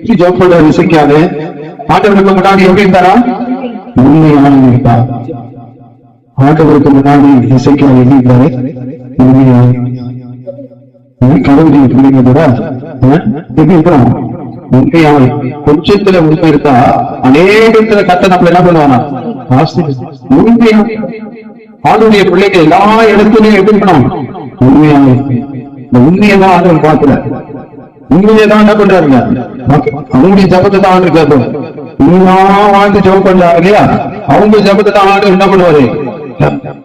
எப்படி ஜோப் பண்றாரு இசைக்காது ஆண்டவருக்கு முன்னாடி எப்படி இருந்தாரா? உண்மையான இருப்பா ஆண்டவருக்கு முன்னாடி இசைக்காது எப்படி இருந்தாரு? உண்மையான கடவுளுடைய பிள்ளைங்க கூட எப்படி இருக்கிறோம் உண்மையான கொஞ்சத்துல உண்மை இருக்கா? அநேகத்துல கத்த நம்ம என்ன பண்ணுவானா? உண்மையா ஆளுடைய பிள்ளைகள் எல்லா இடத்துலயும் எப்படி இருக்கணும்? உண்மையான இந்த உண்மையை தான் பார்க்கல உண்மையை தான் என்ன பண்றாருங்க? அவங்களுடைய ஜபத்தை தான் ஆண்டு கேட்போம் உண்மையா வாழ்ந்து ஜபம் பண்றாங்க இல்லையா? அவங்க ஜபத்தை தான் ஆண்டு என்ன பண்ணுவாரு?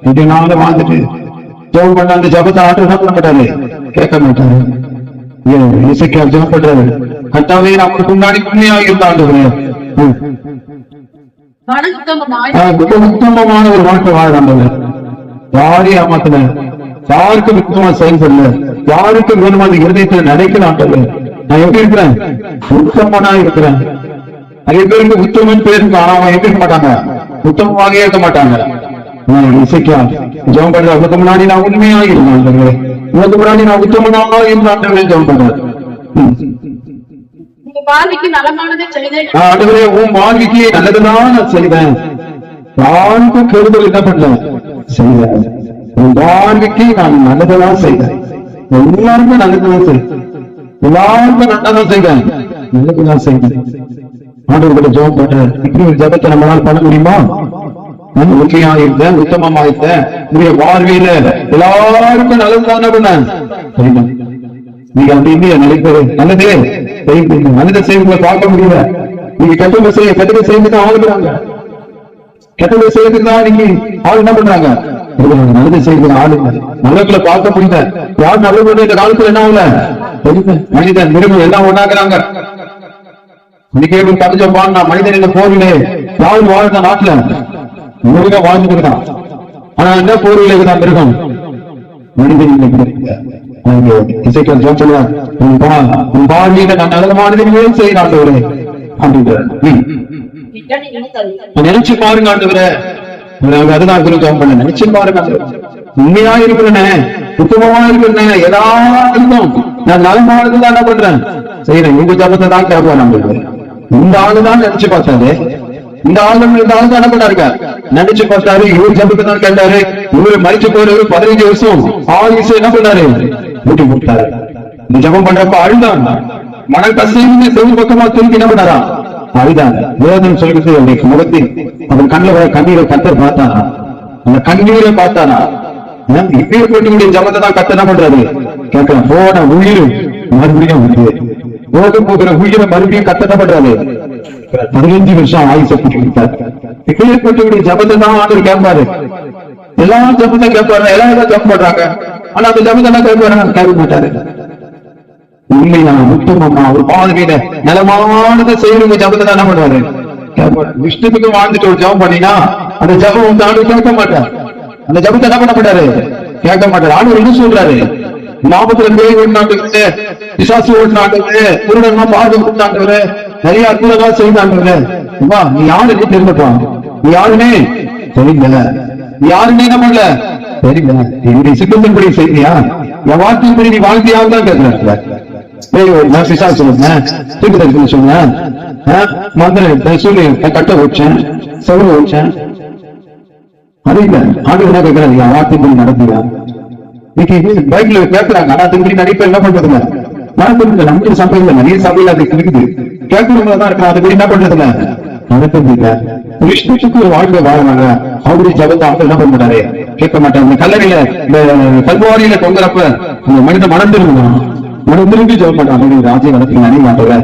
இப்படி நாங்க வாழ்ந்துட்டு ஜபம் பண்ண அந்த ஜபத்தை ஆண்டு என்ன பண்ண மாட்டாரு? கேட்க மாட்டாரு. ஏன் இசைக்கா ஜபம் பண்றாரு. கட்டாவே நம்மளுக்கு முன்னாடி உண்மையா இருந்தாண்டு உத்தமமான ஒரு வாழ்க்கை வாழ்றாங்க யாரையும் ஏமாத்தல. யாருக்கும் விருப்பமா செயல்படல யாருக்கும் வேணுமா அந்த இருதயத்துல நினைக்கலாண்டது நான் எப்படி இருக்கிறேன்? உத்தமனா இருக்கிறேன். நிறைய பேருக்கு உத்தமன் பேர் இருக்கு ஆனா அவங்க எப்படி இருக்க மாட்டாங்க? உத்தமமாகவே இருக்க மாட்டாங்க. இசைக்கா ஜெபம் பண்ற முன்னாடி நான் உண்மையா இருந்தாங்க உனக்கு முன்னாடி நான் உத்தமனாக இருந்தாங்க ஜெபம் உன் வாழ்க்கைக்கு நல்லதுதான் நான் செய்வேன். யாருக்கும் கெடுதல் என்ன பண்ணல செய்வேன். உன் வாழ்க்கைக்கு நான் நல்லதுதான் செய்வேன் எல்லாருக்கும் நல்லதுதான் செய்தேன். எல்லாருக்கும் நல்லதான் செய்தேன். நல்லதுதான் செய்வேன் ஆண்டவர்களை ஜோம் பண்றேன் இப்படி ஒரு ஜபத்தை நம்மளால பண்ண முடியுமா? நான் உண்மையா இருந்தேன் உத்தமமா இருந்தேன். உங்களுடைய வாழ்வியில எல்லாருக்கும் நல்லதுதான் பண்ண நீங்க அப்படி இல்லையா நினைப்பது நல்லதே. செய்யுங்க நல்லதை செய்வங்களை பார்க்க முடியல. நீங்க கெட்டதை செய்ய கெட்டதை செய்யறதுக்கு ஆளுகிறாங்க கெட்டதை செய்யறதுக்கு தான் நீங்க ஆள் என்ன பண்றாங்க? நல்லதை செய்யறது ஆளுங்க நல்லவர்களை பார்க்க முடியல. யார் நல்லவங்க இந்த காலத்துல என்ன ஆகல. மனிதன் மிருகம் எல்லாம் ஒண்ணாக்குறாங்க. இன்னைக்கு கடிச்ச பாடினா மனிதன் இந்த போரிலே யார் வாழ்ந்த நாட்டுல. மிருகம் வாழ்ந்துட்டு இருக்கான் ஆனா என்ன போரில் இருக்குதான் மிருகம்? மனிதன் இசைக்கல் ஜோன் சொல்லுவார் உன் பா உன் பார்வையில நான் நல்லமானதை ஏன் செய்ய ஆண்டவரே? அப்படின்றார். ம். இட்டனை இணைத்தது நினைச்சு பாருங்க ஆண்டவரே. அதுதான் குரு ஜெபம் பண்ண நினைச்சு பாருங்க ஆண்டவரே. உண்மையா இருக்கிறனே உத்தமமா இருக்கிறனே எல்லாருக்கும் நான் நலமானது தான் என்ன பண்றேன்? செய்யறேன் உங்க ஜபத்தை தான் கேட்போம் நம்மளுக்கு இந்த ஆளுதான் நினைச்சு பார்த்தாரு. இந்த ஆளு இந்த ஆளு தான் என்ன பண்ணாருங்க? நினைச்சு பார்த்தாரு. இவர் ஜபத்தை தான் கேட்டாரு. இவரு மறிச்சு போறவர் பதினஞ்சு வருஷம். ஆயுசு என்ன பண்ணாரு? ஊட்டி கொடுத்தாரு. இந்த ஜபம் பண்றப்ப அழுதான். மன கசைன்னு செவ்வு பக்கமா திரும்பி என்ன பண்ணாரா? அதுதான் வேதம் சொல்கிறது அவனுக்கு முகத்தில் அவன் கண்ணில் வர கண்ணீரை கத்தர் பார்த்தானா? அந்த கண்ணீரை பார்த்தானா? இப்படியே போட்டு ஜபத்தை தான் கத்த என்ன பண்றாரு? கேட்கலாம் போன உயிர் மறுபடியும் உயிர் போக போகிற உயிரை மறுபடியும் கத்த என்ன பண்றாரு? பதினஞ்சு வருஷம் ஆயுசை போட்டு கொடுத்தாரு. இப்படியே போட்டு ஜபத்தை தான் ஆண்டு கேட்பாரு. எல்லா ஜபத்தை கேட்பாரு. எல்லாரும் ஜபம் பண்றாங்க? ஆனா அந்த ஜபத்தை என்ன கேட்பாரு? கேட்க மாட்டாரு. உண்மையா உத்தமமா ஒரு பாதுகையில நலமானதை செய்யணும் ஜபத்தை என்ன பண்ணுவாரு? விஷ்ணுக்கு வாழ்ந்துட்டு ஒரு ஜபம் பண்ணினா அந்த ஜபம் வந்து ஆண்டு கேட்க மாட்டார். அந்த ஜபத்தை என்ன பண்ண மாட்டாரு கேட்க மாட்டாரு. ஆண்டு என்ன சொல்றாரு? லாபத்துல பேய் ஓடினாண்டு விசாசி ஓடினாண்டு குருடனா பார்வை கொடுத்தாண்டு நிறைய அற்புதங்கள் செய்தாண்டு வா நீ யாருன்னு தெரிஞ்சுப்பா நீ யாருமே தெரியல. நீ யாருன்னு என்ன பண்ணல? தெரியல. என்னுடைய சித்தத்தின்படி செய்தியா? என் வார்த்தையின்படி நீ வாழ்க்கையாக தான் கேட்கிறார். ஏய், பிசாசு தூக்கி தடுக்கணும் மந்திரம் கட்ட வச்சேன் செவரு வச்சேன் அது இல்ல ஆண்டு என்ன இன்னைக்கு பைக்ல கேட்கிறாங்க ஆனா அதுபடி நடிப்ப என்ன பண்றதுங்க நடக்குது நம்முடைய சபையில நிறைய சபையில அது இருக்குது கேட்கறவங்க தான் இருக்கிறான் அதுபடி என்ன பண்றதுங்க நடக்குதுங்க விஷ்ணுக்கு ஒரு வாழ்க்கை வாழ்வாங்க அவருடைய ஜபத்தை அவங்க என்ன பண்ண கேட்க மாட்டாங்க கல்லறையில இந்த கல்வாரியில தொங்குறப்ப மனித மனம் திரும்பணும் மனம் திரும்பி ஜபம் மாட்டான் அவருடைய ராஜ்யம் நடத்தி நினைவு மாட்டவர்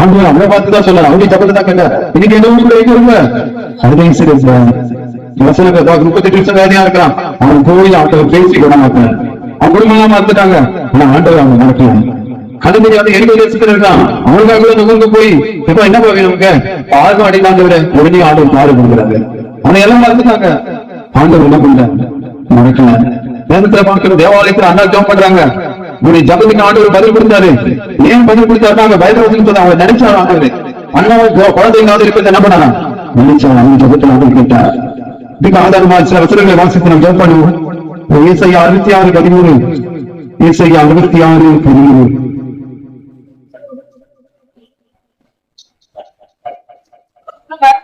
ஆண்டு அவரை பார்த்து தான் சொல்றாரு அவருடைய ஜபத்தை தான் கேட்டார். இன்னைக்கு என்ன ஊருக்கு வைக்க அதுதான் சரி வசனத்தை முப்பத்தெட்டு வருஷம் வேலையா இருக்கிறான் அவன் போய் அவன் பேசி குணமாக்குறான் அவன் குடும்பம் ஆனா ஆண்டவர் அவங்க நடக்கலாம் அது தெரியாத இருக்கான். அவனுக்காக கூட போய். இப்ப என்ன போய் நமக்கு? பாகம் அடைந்தாங்க உடனே ஆண்டவர் பாடு கொடுக்குறாங்க அவனை எல்லாம் மறந்துட்டாங்க. ஆண்டவர் என்ன பண்றாங்க நடக்கல வேதத்துல பார்க்கிற தேவாலயத்துல அண்ணா ஜோம் பண்றாங்க. உங்களுடைய ஜபத்துக்கு ஆண்டவர் பதில் கொடுத்தாரு. ஏன் பதில் கொடுத்தாரு அவங்க பயத்தை வச்சுக்கிட்டு அவங்க நினைச்சாங்க ஆண்டவர்? அண்ணா குழந்தைங்களாவது இருக்கிறது என்ன பண்ணாங்க நினைச்சாரு? அவங்க ஜபத்தில் ஆண்டவர் கேட்டார். இதுக்கு ஆதாரமா சில வசனங்களை வாசித்து நம்ம ஜெபம் பண்ணுவோம். ஏசையா அறுபத்தி ஆறு பதிமூணு. ஏசையா அறுபத்தி ஆறு பதிமூணு அவன்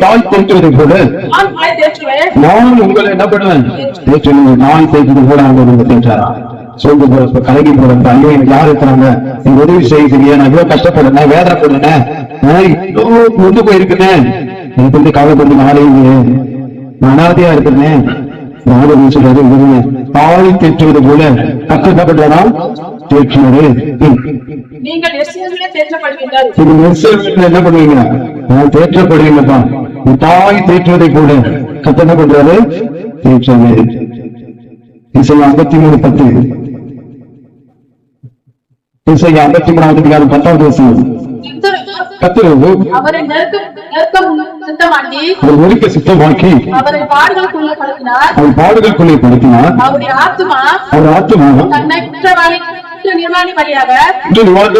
தாய் தேற்றுவது போல நான் உங்களை என்ன பண்ணுவேன்? தேற்றுவேன். நாய் போல ஆண்டவர் தேற்றாரா? சோர்ந்து போற கலகி போறப்ப ஐயோ எனக்கு யார் இருக்கிறாங்க எனக்கு உதவி செய்யுங்க நான் இவ்வளவு கஷ்டப்படுறேன். வேதனைப்படுறேன். கொண்டு போயிருக்கேன். எனக்கு வந்து கவலைப்பட்டு நாளே இல்லையே நான் அனாதையா இருக்கிறேன். நாகர் சொல்றாரு தாய் தேற்றுவது போல கத்து ம். நீங்கள் என்ன பண்ணுவீங்க நான் தேற்றப்படுவீங்கப்பா உன் தாய் தேற்றுவதை போல கத்த என்ன பண்றாரு தேற்றது இசை ஐம்பத்தி மூணு பத்து. இசை ஐம்பத்தி மூணாவது அதிகாரம் பத்தாவது அவரை நெருக்க சித்தமாக்கி அவர் அவரை பாடுகளுக்குள்ள படுத்தினார். அவருடைய ஆத்மா குற்ற நிர்வாணி வழியாக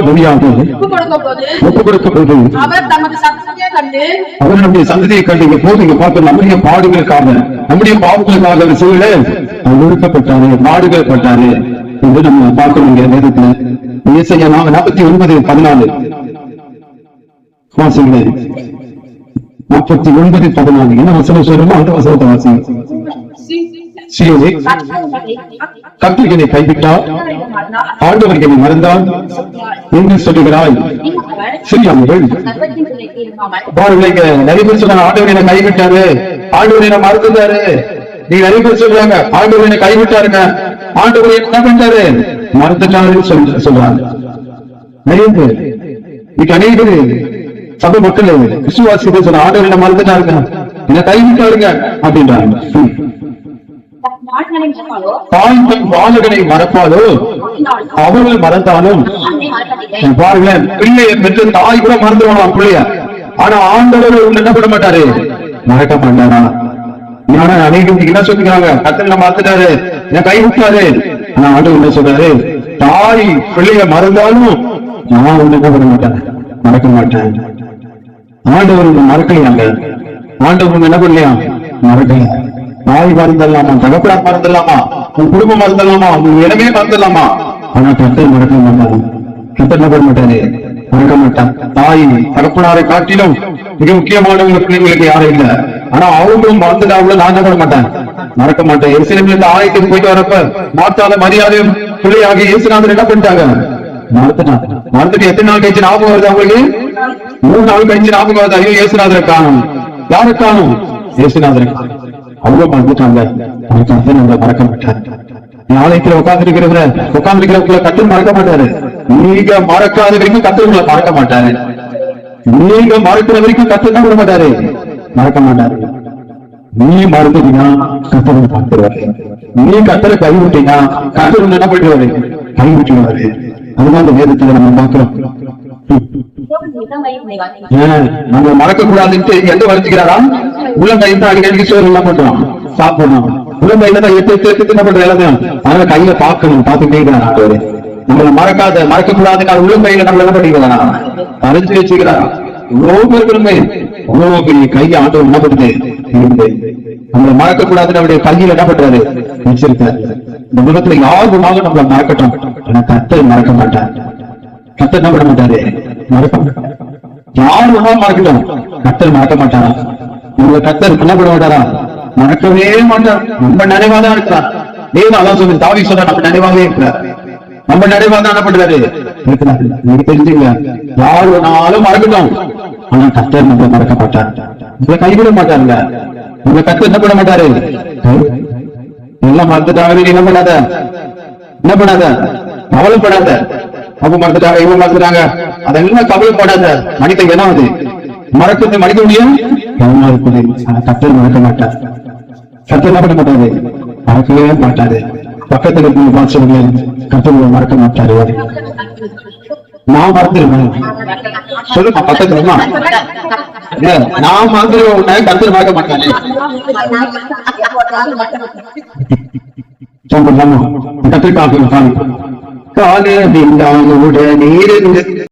முடியாது ஒப்பு கொடுக்கும் போது அவர் தமது சக்தியை கண்டு அவர் நம்முடைய சந்ததியை கண்டு இங்க போது இங்க பார்க்க நம்முடைய பாடுகளுக்காக நம்முடைய பாவங்களுக்காக ஒடுக்கப்பட்டாரு பாடுகள் பட்டாரு. என்று நம்ம பார்க்கணும் இங்க நேரத்துல. இயேசையா நாங்க நாற்பத்தி ஒன்பது பதினாலு. வாசிங்க நாற்பத்தி ஒன்பது பதினாலு. என்ன வசனம் சொல்றோமோ அந்த வசனத்தை வாசிங்க. சீயோனே கத்திரிகளை கைவிட்டால் ஆண்டவர்களை மறந்தால் என்று சொல்லுகிறாய். சிறியாமல் பாருங்க நிறைய பேர் சொன்னாங்க ஆண்டவர் என்ன கைவிட்டாரு. ஆண்டவர் என்ன மறந்துட்டாரு. நீ நிறைய பேர் சொல்றாங்க ஆண்டவர் என்ன கைவிட்டாருங்க. ஆண்டவர் என்ன பண்ணிட்டாரு? மறந்துட்டாருன்னு சொல்லி சொல்றாங்க. நிறைய பேர். இன்னைக்கு அநேக பேர் சபை மக்கள் விசுவாசிகள் சொன்ன ஆண்டவர் என்ன மறந்துட்டாருங்க. என்ன கைவிட்டாருங்க அப்படின்றாங்க. தாய் தன் பாலகனை மறப்பாலோ? அவர்கள் மறந்தாலும். பாருங்களேன் பிள்ளைய பெற்று தாய் கூட மறந்துடுவான் பிள்ளைய? ஆனா ஆண்டவர் உன்னை என்ன பண்ண மாட்டாரு. மறக்க மாட்டாரா ஆனா அநேகம் என்ன சொல்லிக்கிறாங்க. கத்தல மறந்துட்டாரு என் கை விட்டாரு. ஆனா ஆண்டவர் என்ன சொல்றாரு? தாய் பிள்ளைய மறந்தாலும் நான் ஒண்ணு என்ன பண்ண மாட்டேன். மறக்க மாட்டேன். ஆண்டவர் மறக்கலையாங்க ஆண்டவர் என்ன பண்ணலையா மறக்கலையா தாய் மறந்துடலாமா தகப்படா மறந்துடலாமா உன் குடும்பம் மறந்துடலாமா உன் இடமே மறந்துடலாமா ஆனா கத்தர் மறக்க மாட்டாரு கத்தர் என்ன மாட்டாரு. மறக்க மாட்டான். தாய் தகப்பனாரை காட்டிலும் மிக முக்கியமானவங்க பிள்ளைங்களுக்கு யாரும் இல்ல. ஆனா அவங்களும் மறந்துட்டாங்களோ நான் என்ன மாட்டேன்? மறக்க மாட்டேன். எருசலேம்ல இருந்து ஆலயத்துக்கு போயிட்டு வரப்ப மாத்தாத மரியாதையும் பிள்ளையாகி இயேசுநாதர் என்ன பண்ணிட்டாங்க? மறந்துட்டான். மறந்துட்டு எத்தனை நாள் கழிச்சு ஞாபகம் வருது அவங்களுக்கு மூணு நாள் கழிச்சு ஞாபகம் வருது? ஐயோ இயேசுநாதரை காணும். யாரை காணும்? இயேசுநாதரை காணும். அவ்வளவு மறந்துட்டாங்க அவனுக்கு அதை நம்மளை மறக்க மாட்டார் ஆலயத்துல உட்கார்ந்து இருக்கிறவர உட்கார்ந்து இருக்கிறவங்கள கத்து மறக்க மாட்டாரு. நீங்க மறக்காத வரைக்கும் கத்து உங்களை மறக்க மாட்டாரு. நீங்க மறக்கிற வரைக்கும் கத்து என்ன பண்ண மாட்டாரு. மறக்க மாட்டாரு. நீ மறந்துட்டீங்கன்னா கத்தரை பார்த்துருவாரு. நீ கத்தரை கை விட்டீங்கன்னா கத்தர் என்ன பண்ணிடுவாரு? கை விட்டுருவாரு அதுதான் இந்த வேதத்துல நம்ம பார்க்கிறோம். நம்ம மறக்க கூடாதுன்ட்டு எந்த வருத்திக்கிறாரா உள்ளங்கை தான் அடிக்கடிக்கு சோறு எல்லாம் பண்றோம்? சாப்பிடணும். உள்ளங்கையில தான் எட்டு எட்டு என்ன பண்ற எல்லாத்தையும் அதனால கையில பாக்கணும் பார்த்துட்டே இருக்கிறான் ஆண்டவரே. நம்மள மறக்காத மறக்க கூடாதுன்னு உள்ள கையில நம்மள என்ன பண்ணிக்கிறாரா? மறைஞ்சு வச்சுக்கிறாரா. இவ்வளவு பேர் பெருமை இவ்வளவு பெரிய கை ஆண்டவர் என்ன பண்ணுது நம்மள மறக்க கூடாதுன்னு அவருடைய கையில என்ன பண்றாரு? வச்சிருக்காரு இந்த உலகத்துல யார் வேணாலும் நம்மள மறக்கட்டும்? ஆனா கத்தை மறக்க மாட்டார். கத்தை என்ன பண்ண மாட்டாரு? மறக்க மாட்டார். யார் வேணாலும் மறக்கட்டும்? கத்தை மறக்க மாட்டாரா? உங்க கத்தர் என்ன பண்ண மாட்டாரா? மறக்கவே மாட்டார். ரொம்ப நினைவா தான் இருக்கிறார். தேவன் அதான் சொல்லி தாவி சொல்ற நம்ம நினைவாவே இருக்கிறார். நம்ம நினைவா தான் என்ன பண்றாரு இருக்கிறாரு நீங்க தெரிஞ்சுங்க யார் வேணாலும் மறக்கட்டும். ஆனா கத்தர் நம்ம மறக்க மாட்டார் உங்களை கைவிட மாட்டாருங்க. உங்க கத்தர் என்ன பண்ண மாட்டாரு? எல்லாம் மறந்துட்டாங்க நீ என்ன பண்ணாத? என்ன பண்ணாத? கவலைப்படாத. அவங்க மறந்துட்டாங்க இவங்க மறந்துட்டாங்க. அதெல்லாம் கவலைப்படாத. மனித இனம் அது மறக்கிறது மனித முடியும்? கவனமா கத்தர் மறக்க மாட்டார். கத்தர் என்ன பண்ண மாட்டாரு. மறக்கவே மாட்டாரு. பக்கத்துல இருந்து இருக்கிற பாட்சவங்க கத்தர் மறக்க மாட்டாரு. நான் மறந்துருவேன். சொல்லுமா பக்கத்துல நான் மறந்துருவேன் உன்னை கத்தர் மறக்க மாட்டாரு. கத்திரிக்காய் காலை உடனே